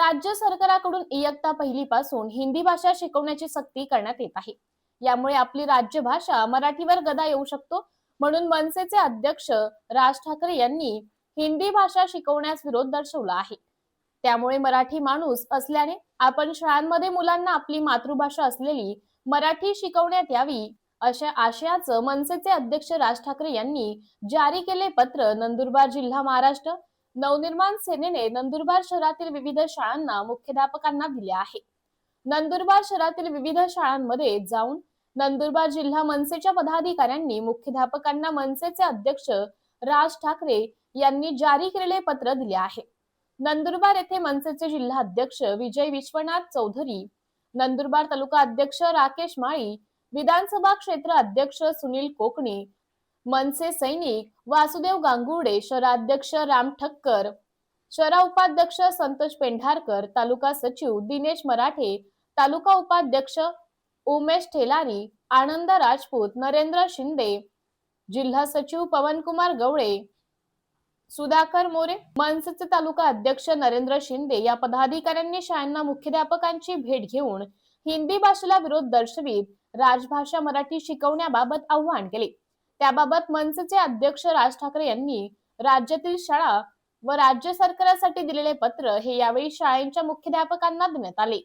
राज्य सरकाराकडून इयत्ता पहिलीपासून हिंदी भाषा शिकवण्याची सक्ती करण्यात येत आहे. यामुळे आपली राज्यभाषा मराठीवर गदा येऊ शकतो. म्हणून मनसेचे अध्यक्ष राज ठाकरे यांनी हिंदी भाषा शिकवण्यास विरोध दर्शवला आहे. त्यामुळे मराठी माणूस असल्याने आपण शाळांमध्ये मुलांना आपली मातृभाषा असलेली मराठी शिकवण्यात यावी अशा आशयाचं मनसेचे अध्यक्ष राज ठाकरे यांनी जारी केले पत्र नंदुरबार जिल्हा महाराष्ट्र नवनिर्माण सेनेने नंदुरबार शहरातील विविध शाळांना मुख्याध्यापकांना दिले आहे. नंदुरबार शहरातील विविध शाळांमध्ये जाऊन नंदुरबार जिल्हा मनसेच्या पदाधिकाऱ्यांनी मुख्याध्यापकांना मनसेचे अध्यक्ष राज ठाकरे यांनी जारी केलेले पत्र दिले आहे. नंदुरबार येथे मनसेचे जिल्हा अध्यक्ष विजय विश्वनाथ चौधरी नंदुरबार तालुका अध्यक्ष राकेश माळी विधानसभा क्षेत्र अध्यक्ष सुनील कोकणी मनसे सैनिक वासुदेव गांगुडे शहराध्यक्ष राम ठक्कर शहरा उपाध्यक्ष संतोष पेंढारकर तालुका सचिव दिनेश मराठे तालुका उपाध्यक्ष उमेश ठेलारी आनंद राजपूत नरेंद्र शिंदे जिल्हा सचिव पवनकुमार गवळे सुधाकर मोरे मनसेचे तालुका अध्यक्ष नरेंद्र शिंदे या पदाधिकाऱ्यांनी शाळांना मुख्याध्यापकांची भेट घेऊन हिंदी भाषेला विरोध दर्शवित राजभाषा मराठी शिकवण्याबाबत आव्हान केले. त्याबाबत मनसेचे अध्यक्ष राज ठाकरे यांनी राज्यातील शाळा व राज्य सरकारासाठी दिलेले पत्र हे यावेळी शाळेच्या मुख्याध्यापकांना देण्यात आले.